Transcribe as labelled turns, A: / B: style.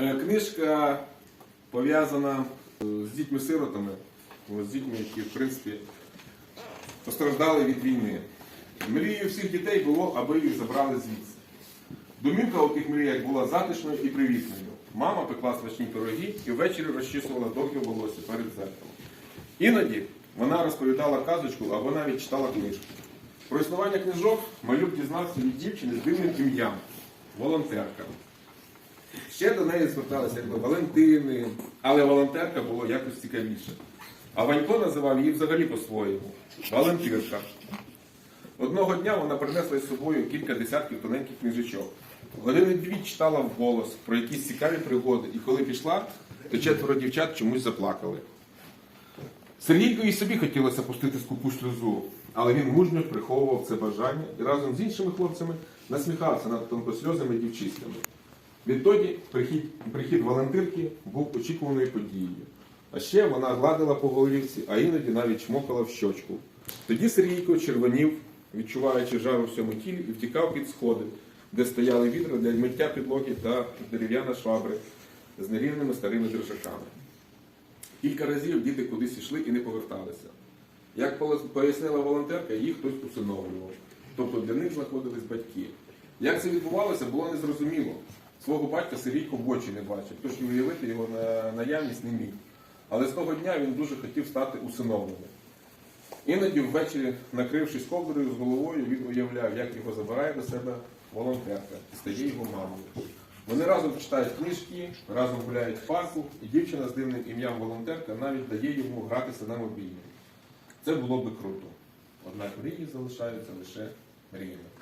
A: Е, Книжка пов'язана е, з дітьми-сиротами, з дітьми, які, в принципі, постраждали від війни. Мрією всіх дітей було, аби їх забрали звідси. Домівка у тих мріях була затишною і привітною. Мама пекла смачні пироги і ввечері розчісувала довге волосся перед зеркалом. Іноді вона розповідала казочку або навіть читала книжку. Про існування книжок малюк дізнався від дівчини з дивним ім'ям волонтерка. Ще до неї зверталися як Валентини, але волонтерка було якось цікавіше. А Ванько називав її взагалі по-своєму Валентирка. Одного дня вона принесла із собою кілька десятків тоненьких книжечок. Години дві читала вголос про якісь цікаві пригоди, і коли пішла, то четверо дівчат чомусь заплакали. Сергійко і собі хотілося пустити скупу сльозу, але він мужньо приховував це бажання і разом з іншими хлопцями насміхався над тонкосльозними дівчиськами. Відтоді прихід, прихід Валентинки був очікуваною подією. А ще вона гладила по голівці, а іноді навіть чмокала в щочку. Тоді Сергійко червонів, відчуваючи жару в всьому тілі, і втікав під сходи, де стояли відра для миття підлоги та дерев'яна швабри з нерівними старими держаками. Кілька разів діти кудись йшли і не поверталися. Як пояснила волонтерка, їх хтось усиновлював. Тобто для них знаходились батьки. Як це відбувалося, було незрозуміло. Свого батька Сергійко в очі не бачив, тож і уявити його на наявність не міг. Але з того дня він дуже хотів стати усиновленим. Іноді ввечері, накрившись ковдрою з головою, він уявляв, як його забирає до себе волонтерка і стає його мамою. Вони разом читають книжки, разом гуляють в парку, і дівчина з дивним ім'ям волонтерка навіть дає йому гратися на мобільному. Це було би круто. Однак мрії залишаються лише мріями.